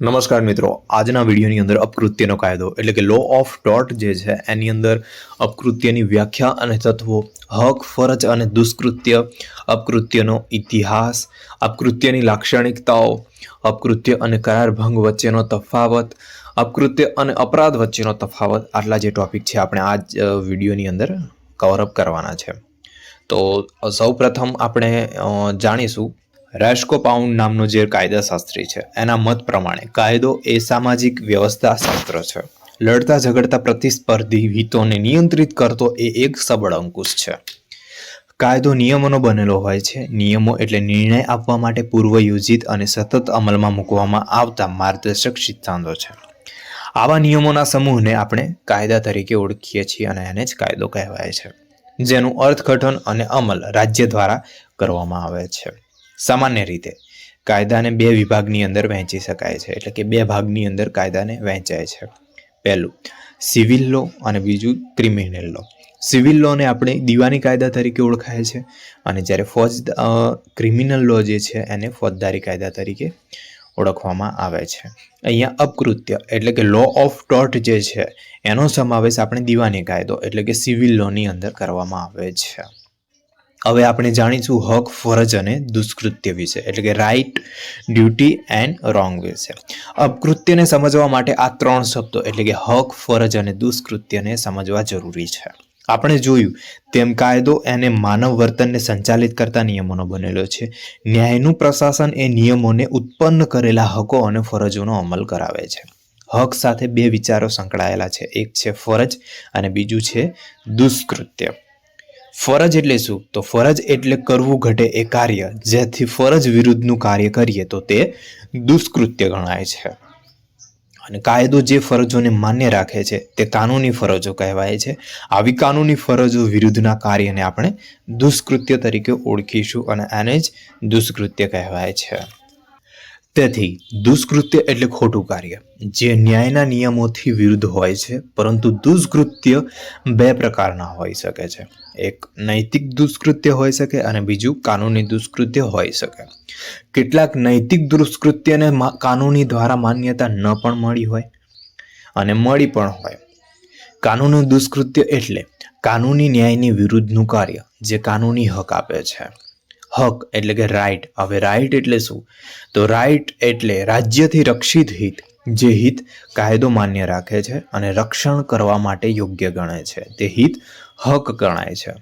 નમસ્કાર મિત્રો. આજના વિડીયોની અંદર અપકૃત્યનો કાયદો, એટલે કે લો ઓફ ડોટ જે છે, એની અંદર અપકૃત્યની વ્યાખ્યા અને તત્વો, હક, ફરજ અને દુષ્કૃત્ય, અપકૃત્યનો ઇતિહાસ, અપકૃત્યની લાક્ષણિકતાઓ, અપકૃત્ય અને કરારભંગ વચ્ચેનો તફાવત, અપકૃત્ય અને અપરાધ વચ્ચેનો તફાવત, આટલા જે ટોપિક છે આપણે આ જ વિડીયોની અંદર કવરઅપ કરવાના છે. તો સૌ પ્રથમ આપણે જાણીશું રેસ્કો પાઉન્ડ નામનો જે કાયદાશાસ્ત્રી છે, એના મત પ્રમાણે કાયદો એ સામાજિક વ્યવસ્થા શાસ્ત્ર છે. લડતા ઝઘડતા પ્રતિસ્પર્ધી હિતોને નિયંત્રિત કરતો એ એક સબળ અંકુશ છે. કાયદો નિયમોનો બનેલો હોય છે. નિયમો એટલે નિર્ણય આપવા માટે પૂર્વ યોજિત અને સતત અમલમાં મૂકવામાં આવતા માર્ગદર્શક સિદ્ધાંતો છે. આવા નિયમોના સમૂહને આપણે કાયદા તરીકે ઓળખીએ છીએ અને એને જ કાયદો કહેવાય છે, જેનું અર્થઘટન અને અમલ રાજ્ય દ્વારા કરવામાં આવે છે. સામાન્ય રીતે કાયદાને બે વિભાગની અંદર વહેંચી શકાય છે. એટલે કે બે ભાગની અંદર કાયદાને વહેંચાય છે. પહેલું, સિવિલ લો અને બીજું ક્રિમિનલ લો. સિવિલ લોને આપણે દીવાની કાયદા તરીકે ઓળખાય છે અને જ્યારે ફોજ ક્રિમિનલ લો જે છે એને ફોજદારી કાયદા તરીકે ઓળખવામાં આવે છે. અહીંયા અપકૃત્ય એટલે કે લો ઓફ ટોટ જે છે એનો સમાવેશ આપણે દીવાની કાયદો એટલે કે સિવિલ લોની અંદર કરવામાં આવે છે. હવે આપણે જાણીશું હક, ફરજ અને દુષ્કૃત્ય વિશે, એટલે કે રાઈટ ડ્યુટી એન્ડ રોંગ વિશે. અપકૃત્યને સમજવા માટે આ ત્રણ શબ્દો, એટલે કે હક, ફરજ અને દુષ્કૃત્યને સમજવા જરૂરી છે. આપણે જોયું, તેમ કાયદો એને માનવ વર્તનને સંચાલિત કરતા નિયમોનો બનેલો છે. ન્યાયનું પ્રશાસન એ નિયમોને ઉત્પન્ન કરેલા હકો અને ફરજોનો અમલ કરાવે છે. હક સાથે બે વિચારો સંકળાયેલા છે. એક છે ફરજ અને બીજું છે દુષ્કૃત્ય. ફરજ એટલે શું? તો ફરજ એટલે કરવું ઘટે એ કાર્ય. જેથી ફરજ વિરુદ્ધનું કાર્ય કરીએ તો તે દુષ્કૃત્ય ગણાય છે. અને કાયદો જે ફરજોને માન્ય રાખે છે, તે કાનૂની ફરજો કહેવાય છે. આવી કાનૂની ફરજો વિરુદ્ધના કાર્યને આપણે દુષ્કૃત્ય તરીકે ઓળખીશું અને આને જ દુષ્કૃત્ય કહેવાય છે. તેથી દુષ્કૃત્ય એટલે ખોટું કાર્ય, જે ન્યાયના નિયમોથી વિરુદ્ધ હોય છે, પરંતુ દુષ્કૃત્ય બે પ્રકારના હોઈ શકે છે. એક નૈતિક દુષ્કૃત્ય હોઈ શકે અને બીજું કાનૂની દુષ્કૃત્ય હોઈ શકે. કેટલાક નૈતિક દુષ્કૃત્યને કાનૂની દ્વારા માન્યતા ન પણ મળી હોય અને મળી પણ હોય. કાનૂની દુષ્કૃત્ય એટલે કાનૂની ન્યાયની વિરુદ્ધનું કાર્ય, જે કાનૂની હક આપે છે. હક એટલે કે રાઈટ હવે રાઈટ એટલે શું? તો રાઈટ એટલે રાજ્યથી રક્ષિત હિત, જે હિત કાયદો માન્ય રાખે છે અને રક્ષણ કરવા માટે યોગ્ય ગણે છે. તે હિત હક ગણાય છે.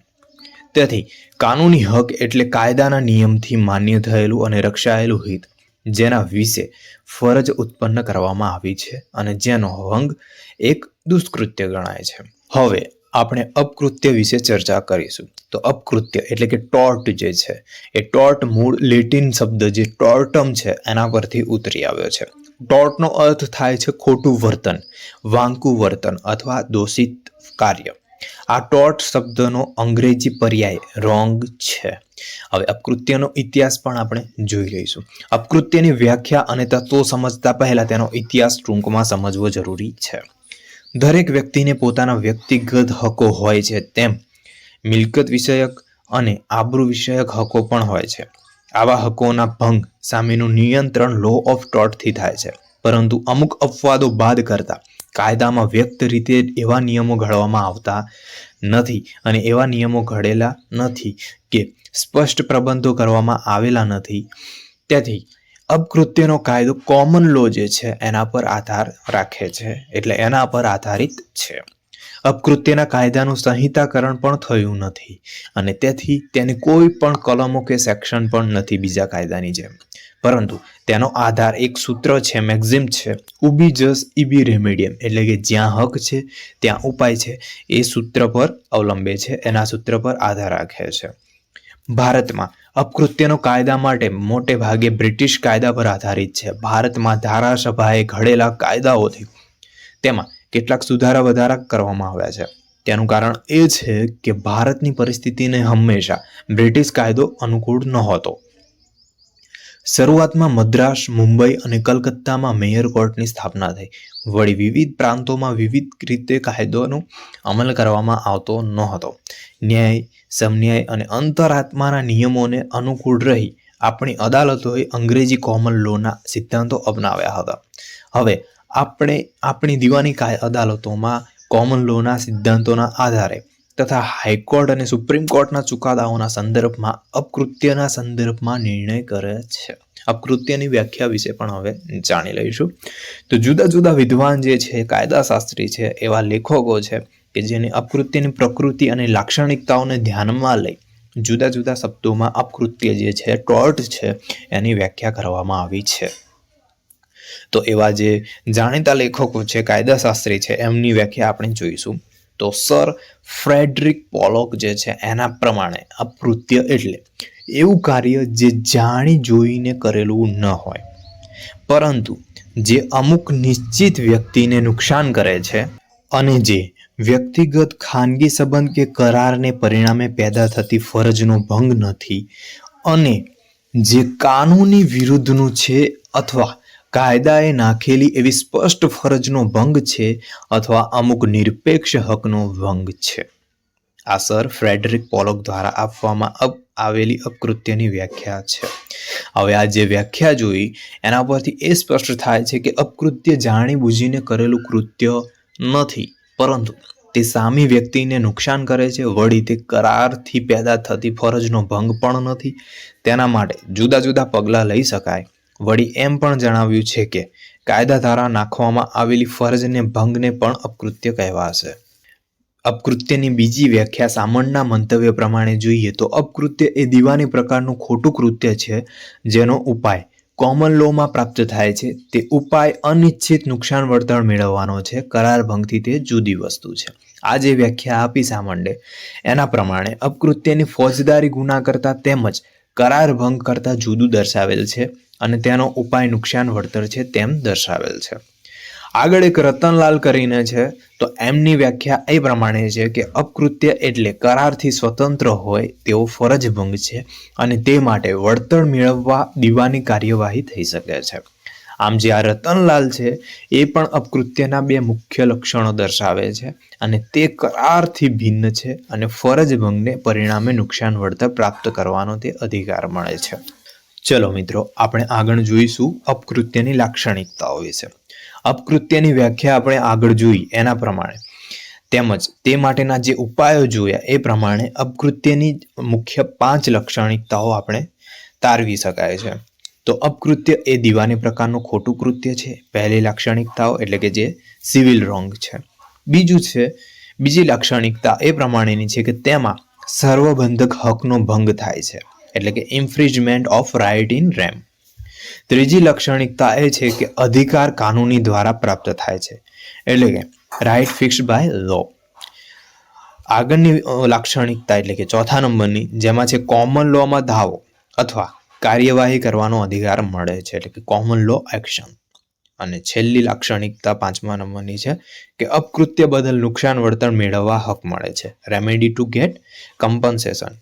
તેથી કાનૂની હક એટલે કાયદાના નિયમથી માન્ય થયેલું અને રક્ષાયેલું હિત, જેના વિશે ફરજ ઉત્પન્ન કરવામાં આવી છે અને જેનો ભંગ એક દુષ્કૃત્ય ગણાય છે. હવે આપણે અપકૃત્ય વિશે ચર્ચા કરીશું. તો અપકૃત્ય એટલે કે ટોર્ટ જે છે, એ ટોર્ટ મૂળ લેટિન શબ્દ જે ટોર્ટમ છે, એના પરથી ઉતરી આવ્યો છે. ટોર્ટનો અર્થ થાય છે ખોટું વર્તન, વાંકું વર્તન અથવા દોષિત કાર્ય. આ ટોર્ટ શબ્દનો અંગ્રેજી પર્યાય રોંગ છે. હવે અપકૃત્યનો ઇતિહાસ પણ આપણે જોઈ લઈશું. અપકૃત્યની વ્યાખ્યા અને તત્વો સમજતા પહેલા તેનો ઇતિહાસ ટૂંકમાં સમજવો જરૂરી છે. દરેક વ્યક્તિને પોતાના વ્યક્તિગત હકો હોય છે તેમ મિલકત વિષયક અને આબરૂ વિષયક હકો પણ હોય છે. આવા હકોના ભંગ સામેનું નિયંત્રણ લો ઓફ ટોટથી થાય છે. પરંતુ અમુક અપવાદો બાદ કરતા કાયદામાં વ્યક્ત રીતે એવા નિયમો ઘડવામાં આવતા નથી અને એવા નિયમો ઘડેલા નથી કે સ્પષ્ટ પ્રબંધો કરવામાં આવેલા નથી. તેથી અપકૃત્યનો કાયદો કોમન લો જે છે, એના પર આધાર રાખે છે, એટલે એના પર આધારિત છે. અપકૃત્યના કાયદાનું સંહિતાકરણ પણ થયું નથી, અને તેથી તેની કોઈ પણ કલમો કે સેક્શન પણ નથી બીજા કાયદાની જેમ. પરંતુ તેનો આધાર એક સૂત્ર છે મેક્ઝિમ છે ઉબી જસ ઇબી રેમેડિયમ એટલે કે જ્યાં હક છે, ત્યાં ઉપાય છે, એ સૂત્ર પર અવલંબે છે, એના સૂત્ર પર આધાર રાખે છે. ભારતમાં. અપકૃત્યનો કાયદા માટે મોટે ભાગે બ્રિટિશ કાયદા પર આધારિત છે. ભારતમાં ધારાસભાએ ઘડેલા કાયદાઓથી તેમાં કેટલાક સુધારા વધારા કરવામાં આવ્યા છે. તેનું કારણ એ છે કે ભારતની પરિસ્થિતિને હંમેશા બ્રિટિશ કાયદો અનુકૂળ નહોતો. શરૂઆતમાં મદ્રાસ, મુંબઈ અને કલકત્તામાં મેયર કોર્ટની સ્થાપના થઈ. વળી વિવિધ પ્રાંતોમાં વિવિધ રીતે કાયદોનો અમલ કરવામાં આવતો નહોતો. ન્યાય, સમન્યાય અને અંતરાત્માના નિયમોને અનુકૂળ રહી આપણી અદાલતોએ અંગ્રેજી કોમન લોના સિદ્ધાંતો અપનાવ્યા હતા. હવે આપણે આપણી દીવાની અદાલતોમાં કોમન લોના સિદ્ધાંતોના આધારે તથા હાઈકોર્ટ અને સુપ્રીમ કોર્ટના ચુકાદાઓના સંદર્ભમાં અપકૃત્યના સંદર્ભમાં નિર્ણય કરે છે. અપકૃત્યની વ્યાખ્યા વિશે પણ હવે જાણી લઈશું. તો જુદા જુદા વિદ્વાન જે છે, કાયદાશાસ્ત્રી છે, એવા લેખકો છે કે જેને અપકૃત્યની પ્રકૃતિ અને લાક્ષણિકતાઓને ધ્યાનમાં લઈ જુદા જુદા શબ્દોમાં અપકૃત્ય જે છે, ટોર્ટ છે, એની વ્યાખ્યા કરવામાં આવી છે. તો એવા જે જાણીતા લેખકો છે, કાયદાશાસ્ત્રી છે, એમની વ્યાખ્યા આપણે જોઈશું. તો સર ફ્રેડરિક પોલોક જે છે, એના પ્રમાણે અપકૃત્ય એટલે એવું કાર્ય જે જાણી જોઈને કરેલું ન હોય. પરંતુ જે અમુક નિશ્ચિત વ્યક્તિને નુકસાન કરે છે અને જે વ્યક્તિગત ખાનગી સંબંધ કે કરારને પરિણામે પેદા થતી ફરજનો ભંગ નથી. અને જે કાનૂની વિરુદ્ધનું છે અથવા કાયદાએ નાખેલી એવી સ્પષ્ટ ફરજનો ભંગ છે અથવા અમુક નિરપેક્ષ હકનો ભંગ છે. આ સર ફ્રેડરિક પોલોક દ્વારા આપવામાં અપ, આવેલી અપકૃત્યની વ્યાખ્યા છે. હવે આ જે વ્યાખ્યા જોઈ, એના પરથી એ સ્પષ્ટ થાય છે કે અપકૃત્ય જાણીબૂજીને કરેલું કૃત્ય નથી. પરંતુ તે સામી વ્યક્તિને નુકસાન કરે છે. વળી તે કરારથી પેદા થતી ફરજનો ભંગ પણ નથી. તેના માટે જુદા જુદા પગલાં લઈ શકાય. વળી એમ પણ જણાવ્યું છે કે કાયદા દ્વારા નાખવામાં આવેલી ફરજને ભંગને પણ અપકૃત્ય કહેવાશે. અપકૃત્યની બીજી વ્યાખ્યા સામણના મંતવ્ય પ્રમાણે જોઈએ તો અપકૃત્ય એ દીવાની પ્રકારનું ખોટું કૃત્ય છે જેનો ઉપાય કોમન લોમાં પ્રાપ્ત થાય છે, તે ઉપાય અનિચ્છિત નુકસાન વળતર મેળવવાનો છે, કરાર ભંગથી તે જુદી વસ્તુ છે. આ જે વ્યાખ્યા આપી સામંડે એના પ્રમાણે અપકૃત્યની ફોજદારી ગુના કરતાં તેમજ કરાર ભંગ કરતાં જુદું દર્શાવેલ છે અને તેનો ઉપાય નુકસાન વળતર છે તેમ દર્શાવેલ છે. આગળ એક રતનલાલ કરીને છે, તો એમની વ્યાખ્યા એ પ્રમાણે છે કે અપકૃત્ય એટલે કરારથી સ્વતંત્ર હોય તેવો ફરજભંગ છે અને તે માટે વળતર મેળવવા દીવાની કાર્યવાહી થઈ શકે છે. આમ જે આ રતનલાલ છે, એ પણ અપકૃત્યના બે મુખ્ય લક્ષણો દર્શાવે છે અને તે કરારથી ભિન્ન છે અને ફરજભંગને પરિણામે નુકસાન વળતર પ્રાપ્ત કરવાનો તે અધિકાર મળે છે. ચલો મિત્રો, આપણે આગળ જોઈશું અપકૃત્યની લાક્ષણિકતાઓ વિશે. અપકૃત્યની વ્યાખ્યા આપણે આગળ જોઈ એના પ્રમાણે. તેમજ તે માટેના જે ઉપાયો જોયા એ પ્રમાણે અપકૃત્યની મુખ્ય પાંચ લાક્ષણિકતાઓ આપણે તારવી શકાય છે. તો અપકૃત્ય એ દીવાની પ્રકારનું ખોટું કૃત્ય છે. પહેલી લાક્ષણિકતાઓ એટલે કે જે સિવિલ રોંગ છે. બીજું છે, બીજી લાક્ષણિકતા એ પ્રમાણેની છે કે તેમાં સર્વબંધક હકનો ભંગ થાય છે. એટલે કે infringement of right in rem ત્રીજી લાક્ષણિકતા એ છે કે અધિકાર કાનૂની દ્વારા પ્રાપ્ત થાય છે. એટલે કે રાઇટ ફિક્સ બાય લો આગળની લાક્ષણિકતા એટલે કે ચોથા નંબરની જેમાં છે કોમન લોમાં દાવો અથવા કાર્યવાહી કરવાનો અધિકાર મળે છે. એટલે કે કોમન લો એક્શન અને છેલ્લી લાક્ષણિકતા પાંચમા નંબરની છે કે અપકૃત્ય બદલ નુકસાન, વળતર મેળવવા હક મળે છે. રેમેડી ટુ ગેટ કમ્પન્સેશન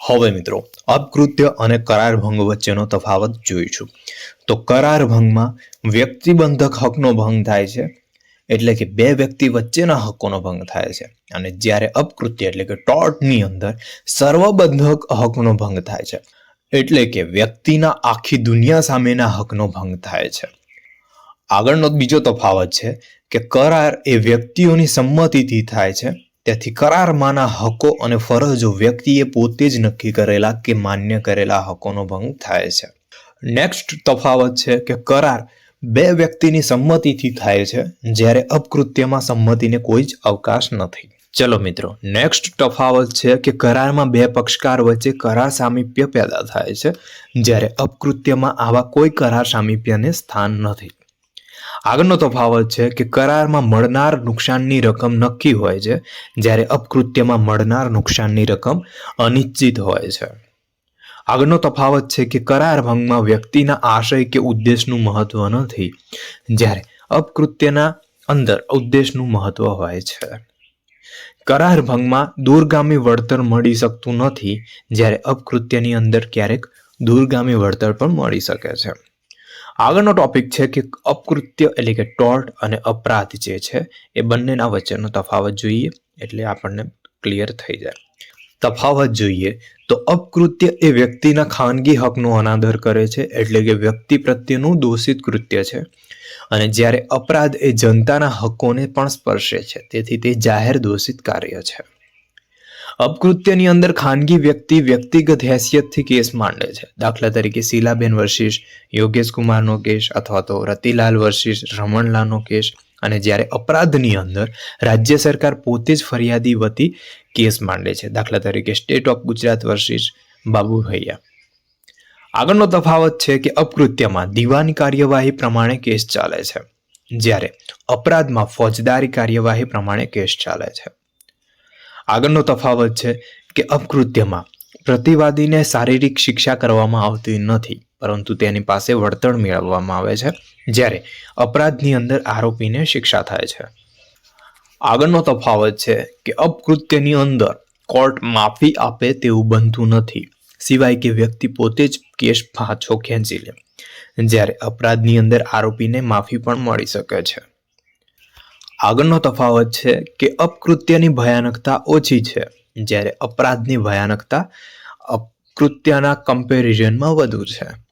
હવે મિત્રો અપકૃત્ય અને કરાર ભંગ વચ્ચેનો તફાવત જોઈશું. તો કરાર ભંગમાં વ્યક્તિબંધક હકનો ભંગ થાય છે, એટલે કે બે વ્યક્તિ વચ્ચેના હકોનો ભંગ થાય છે. અને જ્યારે અપકૃત્ય એટલે કે ટોર્ટની અંદર સર્વબંધક હકનો ભંગ થાય છે, એટલે કે વ્યક્તિના આખી દુનિયા સામેના હકનો ભંગ થાય છે. આગળનો બીજો તફાવત છે કે કરાર એ વ્યક્તિઓની સંમતિથી થાય છે તેથી કરારમાંના હકો અને ફરજો વ્યક્તિએ પોતે જ નક્કી કરેલા કે માન્ય કરેલા હકોનો ભંગ થાય છે. નેક્સ્ટ તફાવત છે કે કરાર બે વ્યક્તિની સંમતિથી થાય છે, જ્યારે અપકૃત્યમાં સંમતિને કોઈ જ અવકાશ નથી. ચલો મિત્રો નેક્સ્ટ તફાવત છે કે કરારમાં બે પક્ષકાર વચ્ચે કરાર સામીપ્ય પેદા થાય છે, જ્યારે અપકૃત્યમાં આવા કોઈ કરાર સામીપ્યને સ્થાન નથી. આગળનો તફાવત છે કે કરારમાં મળનાર નુકસાનની રકમ નક્કી હોય છે, જ્યારે અપકૃત્યમાં મળનાર નુકસાનની રકમ અનિશ્ચિત હોય છે. આગળનો તફાવત છે કે કરાર ભંગમાં વ્યક્તિના આશય કે ઉદ્દેશનું મહત્વ નથી, જ્યારે અપકૃત્યના અંદર ઉદ્દેશનું મહત્વ હોય છે. કરાર ભંગમાં દૂરગામી વળતર મળી શકતું નથી, જ્યારે અપકૃત્યની અંદર ક્યારેક દૂરગામી વળતર પણ મળી શકે છે. આગળનો ટોપિક છે કે અપકૃત્ય એટલે કે ટોર્ટ અને અપરાધ જે છે, એ બંનેના વચ્ચેનો તફાવત જોઈએ, એટલે આપણને ક્લિયર થઈ જાય. તફાવત જોઈએ તો અપકૃત્ય એ વ્યક્તિના ખાનગી હકનો અનાદર કરે છે, એટલે કે વ્યક્તિ પ્રત્યેનું દોષિત કૃત્ય છે. અને જ્યારે અપરાધ એ જનતાના હકોને પણ સ્પર્શે છે, તેથી તે જાહેર દોષિત કાર્ય છે. અપકૃત્યની અંદર ખાનગી વ્યક્તિ વ્યક્તિગત હેસિયતથી કેસ માંડે છે. દાખલા તરીકે શીલાબેન વર્સિસ યોગેશ કુમારનો કેસ અથવા તો રતિલાલ વર્સિસ રમણલાલનો કેસ અને જ્યારે અપરાધની અંદર રાજ્ય સરકાર પોતે જ ફરિયાદી વતી કેસ માંડે છે. દાખલા તરીકે state of Gujarat versus Babu Bhaiya. આગળનો તફાવત છે કે અપકૃત્યમાં દીવાની કાર્યવાહી પ્રમાણે કેસ ચાલે છે, જ્યારે અપરાધમાં ફોજદારી કાર્યવાહી પ્રમાણે કેસ ચાલે છે. આગળનો તફાવત છે કે અપકૃત્યમાં પ્રતિવાદીને શારીરિક શિક્ષા કરવામાં આવતી નથી, પરંતુ તેની પાસે વળતર મેળવવામાં આવે છે, જ્યારે અપરાધની અંદર આરોપીને શિક્ષા થાય છે. આગળનો તફાવત છે કે અપકૃત્યની અંદર કોર્ટ માફી આપે તેવું બનતું નથી, સિવાય કે વ્યક્તિ પોતે જ કેસ પાછો ખેંચી લે, જ્યારે અપરાધની અંદર આરોપીને માફી પણ મળી શકે છે. આગળનો તફાવત છે કે અપકૃત્યની ભયાનકતા ઓછી છે. જ્યારે અપરાધની ભયાનકતા અપકૃત્યના કમ્પેરિઝનમાં વધુ છે.